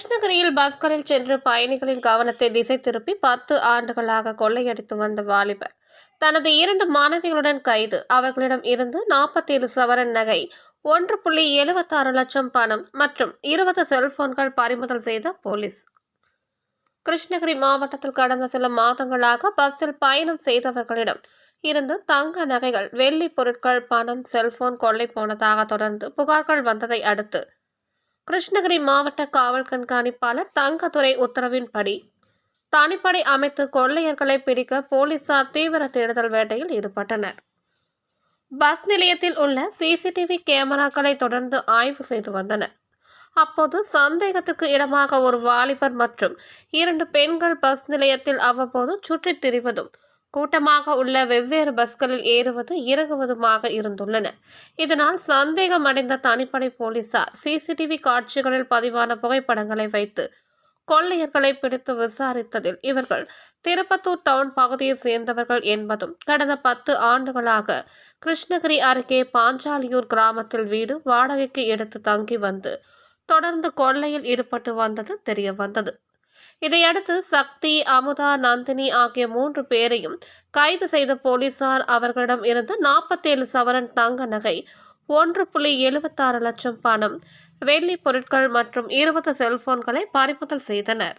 கிருஷ்ணகிரியில் பஸ்களில் சென்று பயணிகளின் கவனத்தை திசை திருப்பி பத்து ஆண்டுகளாக கொள்ளையடித்து வந்த வாலிபர். தனது இரண்டு மாணவிகளுடன் கைது. அவர்களிடம் இருந்து நாற்பத்தி ஏழு சவரன் நகை ஒன்று புள்ளி எழுபத்தாறு லட்சம் பணம் மற்றும் இருபது செல்போன்கள் பறிமுதல் செய்த போலீஸ். கிருஷ்ணகிரி மாவட்டத்தில் கடந்த சில மாதங்களாக பஸ்ஸில் பயணம் செய்தவர்களிடம் இருந்து தங்க நகைகள் வெள்ளி பொருட்கள் பணம் செல்போன் கொள்ளை போனதாக தொடர்ந்து புகார்கள் வந்ததை அடுத்து கிருஷ்ணகிரி மாவட்ட காவல் கண்காணிப்பாளர் தங்கத்துறை உத்தரவின்படி தனிப்படை அமைத்து கொள்ளையர்களை பிடிக்க போலீசார் தீவிர தேடுதல் வேட்டையில் ஈடுபட்டனர். பஸ் நிலையத்தில் உள்ள சிசிடிவி கேமராக்களை தொடர்ந்து ஆய்வு செய்து வந்தனர். அப்போது சந்தேகத்துக்கு இடமாக ஒரு வாலிபர் மற்றும் இரண்டு பெண்கள் பஸ் நிலையத்தில் அவ்வப்போது சுற்றித் திரிவதும் கூட்டமாக உள்ள வெவ்வேறு பஸ்களில் ஏறுவது இறங்குவதுமாக இருந்துள்ளன. இதனால் சந்தேகமடைந்த தனிப்படை போலீசார் சிசிடிவி காட்சிகளில் பதிவான புகைப்படங்களை வைத்து கொள்ளையர்களை பிடித்து விசாரித்ததில் இவர்கள் திருப்பத்தூர் டவுன் பகுதியை சேர்ந்தவர்கள் என்பதும் கடந்த பத்து ஆண்டுகளாக கிருஷ்ணகிரி அருகே பாஞ்சாலியூர் கிராமத்தில் வீடு வாடகைக்கு எடுத்து தங்கி வந்து தொடர்ந்து கொள்ளையில் ஈடுபட்டு வந்தது தெரிய வந்தது இதையடுத்து சக்தி அமுதா நந்தினி ஆகிய மூன்று பேரையும் கைது செய்த போலீசார் அவர்களிடம் இருந்து நாற்பத்தேழு சவரன் தங்க நகை ஒன்று புள்ளி எழுபத்தாறு லட்சம் பணம் வெள்ளி பொருட்கள் மற்றும் இருபது செல்போன்களை பறிமுதல் செய்தனர்.